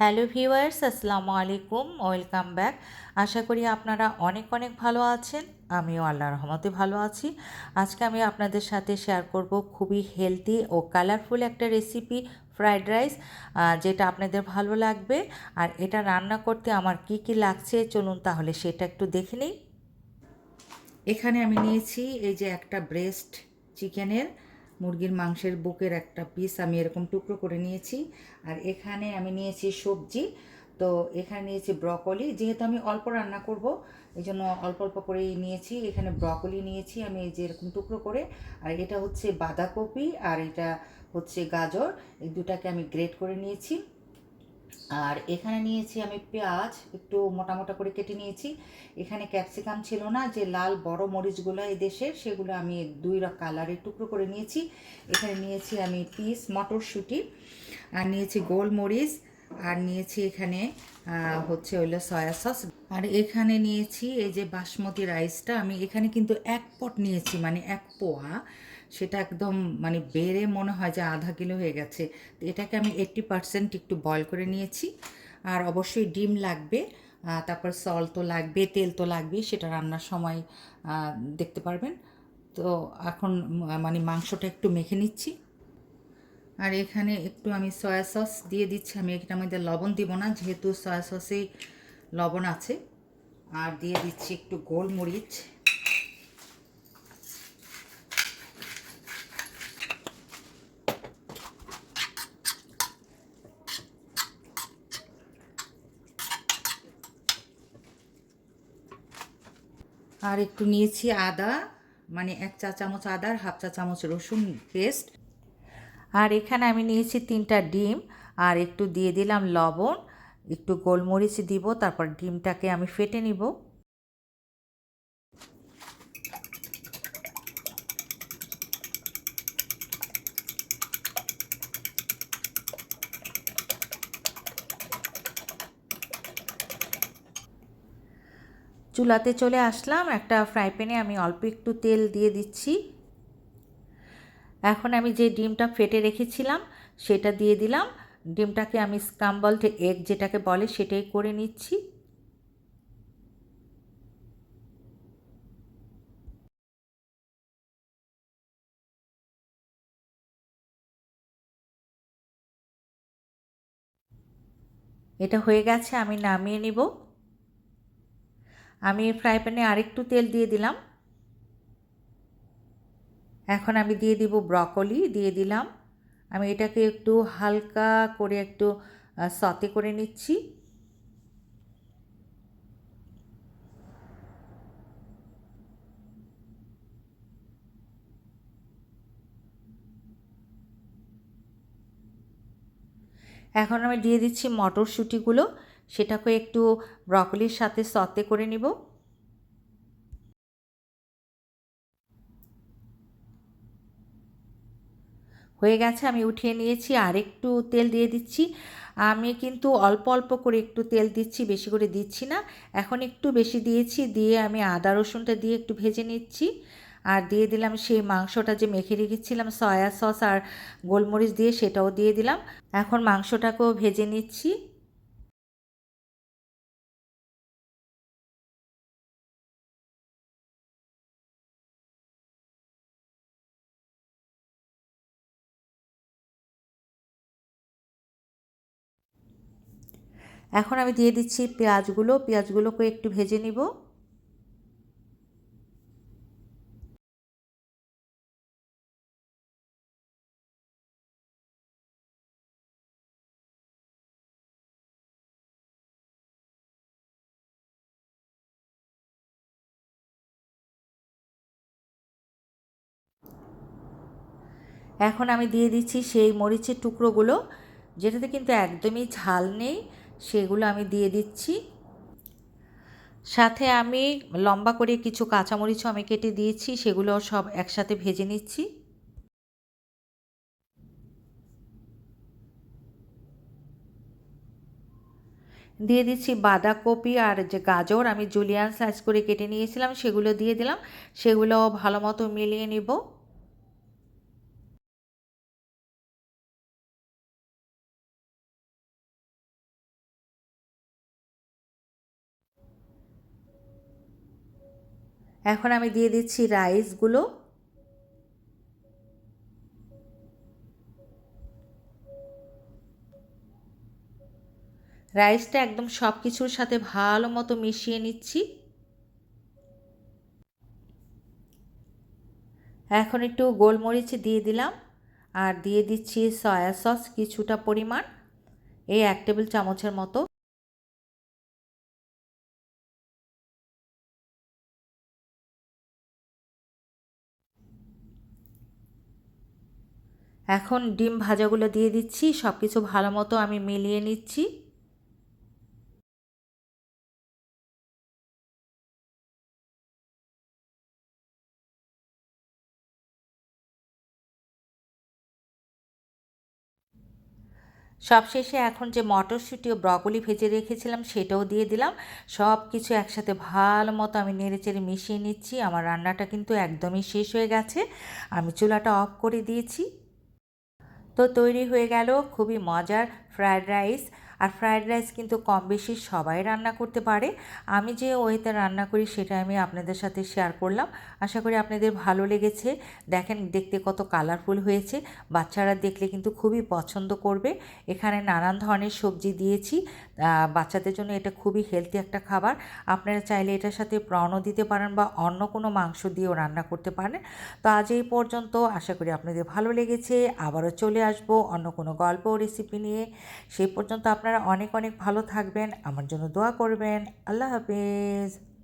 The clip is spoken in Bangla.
হ্যালো ভিউয়ার্স, আসসালামু আলাইকুম, ওয়েলকাম ব্যাক। আশা করি আপনারা অনেক অনেক ভালো আছেন, আমিও আল্লাহ রহমতে ভালো আছি। আজকে আমি আপনাদের সাথে শেয়ার করব খুবই হেলদি ও কালারফুল একটা রেসিপি ফ্রাইড রাইস যেটা আপনাদের ভালো লাগবে। আর এটা রান্না করতে আমার কি কি লাগছে, চলুন তাহলে সেটা একটু দেখে নিই। এখানে আমি নিয়েছি এই যে একটা ব্রেস্ট চিকেনের মুরগির মাংসের বুকের একটা পিস আমি এরকম টুকরো করে নিয়েছি। আর এখানে আমি নিয়েছি সবজি। তো এখানে নিয়েছি ব্রকলি যেহেতু আমি অল্প রান্না করব এই জন্য অল্প অল্প করেই নিয়েছি। এখানে ব্রকলি নিয়েছি আমি এই যে এরকম টুকরো করে। আর এটা হচ্ছে বাঁধাকপি আর এটা হচ্ছে গাজর। এই দুটাকে আমি গ্রেট করে নিয়েছি। আর এখানে নিয়েছি আমি পেঁয়াজ, একটু মোটা মোটা করে কেটে নিয়েছি। এখানে ক্যাপসিকাম ছিল না, যে লাল বড় মরিচগুলো এই দেশের সেগুলো আমি দুই কালারের টুকরো করে নিয়েছি। এখানে নিয়েছি আমি পিস মটরশুঁটি, আর নিয়েছি গোলমরিচ, আর নিয়েছি এখানে হচ্ছে হইল সয়া সস। আর এখানে নিয়েছি এই যে বাসমতি রাইসটা, আমি এখানে কিন্তু এক পট নিয়েছি মানে এক পোয়া সেটা একদম মানে বেড়ে মনে হয় যে আধা কিলো হয়ে গেছে। তো এটাকে আমি এইট্টি পারসেন্ট একটু বয়ল করে নিয়েছি। আর অবশ্যই ডিম লাগবে তারপর সল তো লাগবে, তেল তো লাগবে সেটা রান্নার সময় দেখতে পারবেন। তো এখন মানে মাংসটা একটু মেখে নিচ্ছি। আর এখানে একটু আমি সয়া সস দিয়ে দিচ্ছি। আমি এটার মধ্যে লবণ দিব না, যেহেতু সয়া সসেই লবণ আছে। আর দিয়ে দিচ্ছি একটু গোলমরিচ। আর একটু নিয়েছি আদা মানে এক চা চামচ আদা হাফ চা চামচ রসুন পেস্ট। আর এখানে আমি নিয়েছি তিনটা ডিম, আর একটু দিয়ে দিলাম লবণ, একটু গোলমরিচ দিব, তারপর ডিমটাকে আমি ফেটে নিব। চুলাতে চলে আসলাম। একটা ফ্রাই প্যানে আমি অল্প একটু তেল দিয়ে দিচ্ছি। এখন আমি যে ডিমটা ফেটে রেখেছিলাম, সেটা দিয়ে দিলাম। ডিমটাকে আমি স্ক্রাম্বলড এগ যেটাকে বলে, সেটাই করে নিচ্ছি। এটা হয়ে গেছে, আমি নামিয়ে নিব। আমি ফ্রাই প্যানে আরেকটু তেল দিয়ে দিলাম। এখন আমি দিয়ে দিব ব্রকলি, দিয়ে দিলাম। আমি এটাকে একটু হালকা করে একটু সতে করে নিচ্ছি। এখন আমি দিয়ে দিচ্ছি মটরশুঁটিগুলো। সেটাকে একটু ব্রকলির সাথে সতে করে নিব। হয়ে গেছে, আমি উঠিয়ে নিয়েছি, আর একটু তেল দিয়ে দিচ্ছি। আমি কিন্তু অল্প অল্প করে একটু তেল দিচ্ছি, বেশি করে দিচ্ছি না। এখন একটু বেশি দিয়েছি, দিয়ে আমি আদা রসুনটা দিয়ে একটু ভেজে নিচ্ছি। আর দিয়ে দিলাম সেই মাংসটা যে মেখে রেখেছিলাম, সয়া সস আর গোলমরিচ দিয়ে সেটাও দিয়ে দিলাম। এখন মাংসটাকেও ভেজে নিচ্ছি। এখন আমি দিয়ে দিচ্ছি পেঁয়াজগুলো, পেঁয়াজগুলোকে একটু ভেজে নিব। এখন আমি দিয়ে দিচ্ছি সেই মরিচের টুকরোগুলো, যেটাতে কিন্তু একদমই ঝাল নেই। সেগুলো আমি দিয়ে দিচ্ছি। সাথে আমি লম্বা করে কিছু কাঁচামরিচও আমি কেটে দিয়েছি, সেগুলো সব একসাথে ভেজে নিচ্ছি। দিয়ে দিচ্ছি বাঁধাকপি আর যে গাজর আমি জুলিয়ান সাইজ করে কেটে নিয়েছিলাম, সেগুলো দিয়ে দিলাম। সেগুলো ভালো মতো মিলিয়ে নিব। এখন আমি দিয়ে দিচ্ছি রাইসগুলো রাইসটা একদম সব কিছুর সাথে ভালো মতো মিশিয়ে নিচ্ছি। এখন একটু গোলমরিচ দিয়ে দিলাম, আর দিয়ে দিচ্ছি সয়া সস কিছুটা পরিমাণ। এই এক টেবিল চামচের মতো। এখন ডিম ভাজাগুলো দিয়ে দিচ্ছি সব কিছু ভালো মতো আমি মিলিয়ে নিচ্ছি। সবশেষে এখন যে মটরশুঁটি ও ব্রকলি ভেজে রেখেছিলাম, সেটাও দিয়ে দিলাম। সব কিছু একসাথে ভালো মতো আমি নেড়েচেড়ে মিশিয়ে নিচ্ছি। আমার রান্নাটা কিন্তু একদমই শেষ হয়ে গেছে। আমি চুলাটা অফ করে দিয়েছি। তো তৈরি হয়ে গেল খুবই মজার ফ্রায়েড রাইস আর ফ্রায়েড রাইস কিন্তু কম বেশি সবাই রান্না করতে পারে। আমি যে ওয়েতে রান্না করি সেটা আমি আপনাদের সাথে শেয়ার করলাম। আশা করি আপনাদের ভালো লেগেছে। দেখেন, দেখতে কত কালারফুল হয়েছে। বাচ্চারা দেখলে কিন্তু খুবই পছন্দ করবে। এখানে নানান ধরনের সবজি দিয়েছি। বাচ্চাদের জন্য এটা খুবই হেলদি একটা খাবার। আপনারা চাইলে এটার সাথে প্রণও দিতে পারেন বা অন্য কোনো মাংস দিয়েও রান্না করতে পারেন। তো আজ এই পর্যন্ত আশা করি আপনাদের ভালো লেগেছে। আবারও চলে আসব অন্য কোনো গল্প রেসিপি নিয়ে। সেই পর্যন্ত আপনারা অনেক অনেক ভালো থাকবেন। আমার জন্য দোয়া করবেন। আল্লাহ হাফিজ।